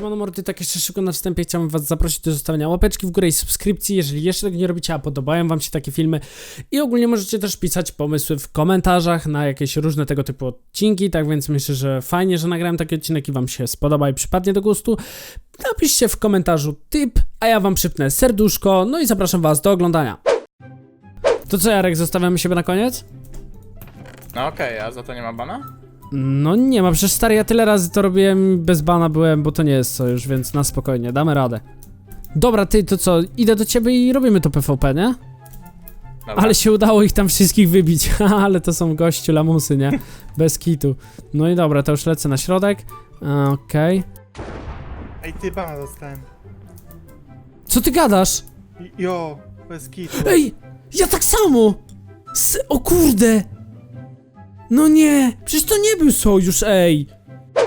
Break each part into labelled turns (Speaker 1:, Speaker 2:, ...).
Speaker 1: Siemano mordy, tak jeszcze szybko na wstępie chciałbym was zaprosić do zostawienia łapeczki w górę i subskrypcji, jeżeli jeszcze tego nie robicie, a podobają wam się takie filmy. I ogólnie możecie też pisać pomysły w komentarzach na jakieś różne tego typu odcinki, tak więc myślę, że fajnie, że nagrałem taki odcinek i wam się spodoba i przypadnie do gustu. Napiszcie w komentarzu typ, a ja wam przypnę serduszko, no i zapraszam was do oglądania. To co Jarek, zostawiamy siebie na koniec?
Speaker 2: No okej, a za to nie ma bana?
Speaker 1: No nie ma, przecież stary, ja tyle razy to robiłem i bez bana byłem, bo to nie jest sojusz, więc na spokojnie, damy radę. Dobra, ty, to co, idę do ciebie i robimy to PvP, nie?
Speaker 2: Dobra.
Speaker 1: Ale się udało ich tam wszystkich wybić, ale to są gościu lamusy, nie? Bez kitu. No i dobra, to już lecę na środek. Okej.
Speaker 3: Ej, ty bana dostałem.
Speaker 1: Co ty gadasz?
Speaker 3: Jo, bez kitu.
Speaker 1: Ej, ja tak samo! S o kurde! No nie, przecież to nie był sojusz, ej!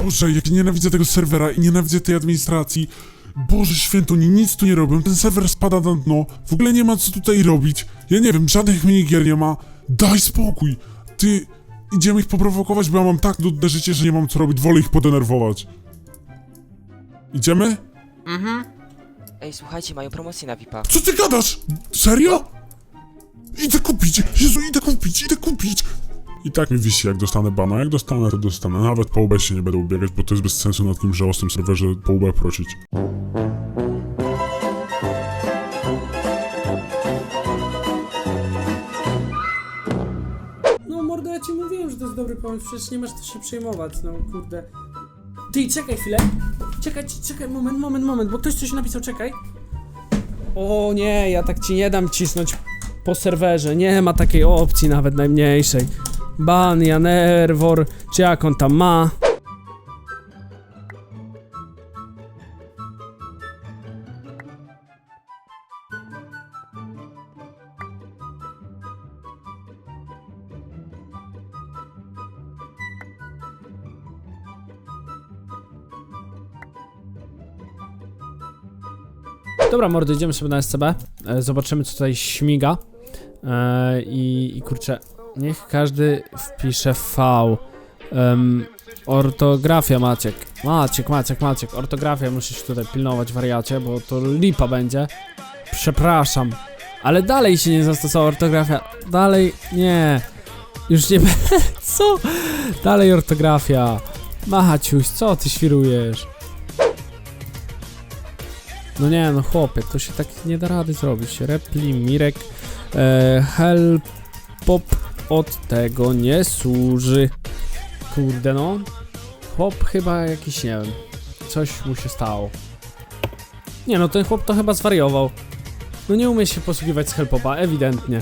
Speaker 4: Boże, jak nienawidzę tego serwera i nienawidzę tej administracji. Boże święto, oni nic tu nie robią, ten serwer spada na dno, w ogóle nie ma co tutaj robić. Ja nie wiem, żadnych minigier nie ma. Daj spokój. Ty, idziemy ich poprowokować, bo ja mam tak nudne życie, że nie mam co robić, wolę ich podenerwować. Idziemy?
Speaker 5: Ej, słuchajcie, mają promocję na VIP-a.
Speaker 4: Co ty gadasz? Serio? Idę kupić, Jezu, idę kupić, idę kupić. I tak mi wisi, jak dostanę bana. Jak dostanę, to dostanę. Nawet po UB się nie będę ubiegać, bo to jest bez sensu na takim żałosnym serwerze po UB prosić.
Speaker 1: No mordo, ja ci mówiłem, że to jest dobry pomysł, przecież nie masz co się przejmować, no kurde. Ty, czekaj chwilę. Czekaj, czekaj, moment, moment, moment, bo ktoś coś napisał, czekaj. O nie, ja tak ci nie dam cisnąć po serwerze, nie ma takiej opcji nawet najmniejszej. Ban, Janerwor, czy jak on tam ma. Dobra, mordy, idziemy sobie na SCB. E, zobaczymy, co tutaj śmiga. E, i, I kurczę, niech każdy wpisze V. Em, ortografia, Maciek. Maciek, Maciek, Maciek. Ortografia musisz tutaj pilnować, wariacie, bo to lipa będzie. Przepraszam. Ale dalej się nie zastosowała ortografia. Dalej, nie. Już nie Co? Dalej ortografia. Maciuś, co ty świrujesz? No nie, no chłopie, to się tak nie da rady zrobić. Repli, Mirek, e, Helpop od tego nie służy. Kurde no. Chłop chyba jakiś, nie wiem, coś mu się stało. Nie no, ten chłop to chyba zwariował. No nie umie się posługiwać z Helpopa, ewidentnie.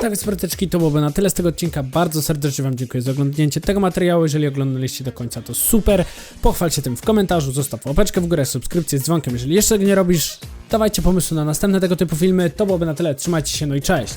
Speaker 1: Tak więc proteczki, to byłoby na tyle z tego odcinka. Bardzo serdecznie Wam dziękuję za oglądnięcie tego materiału. Jeżeli oglądaliście do końca, to super. Pochwal się tym w komentarzu, zostaw łapeczkę w górę, subskrypcję z dzwonkiem. Jeżeli jeszcze tego nie robisz, dawajcie pomysły na następne tego typu filmy. To byłoby na tyle. Trzymajcie się, no i cześć!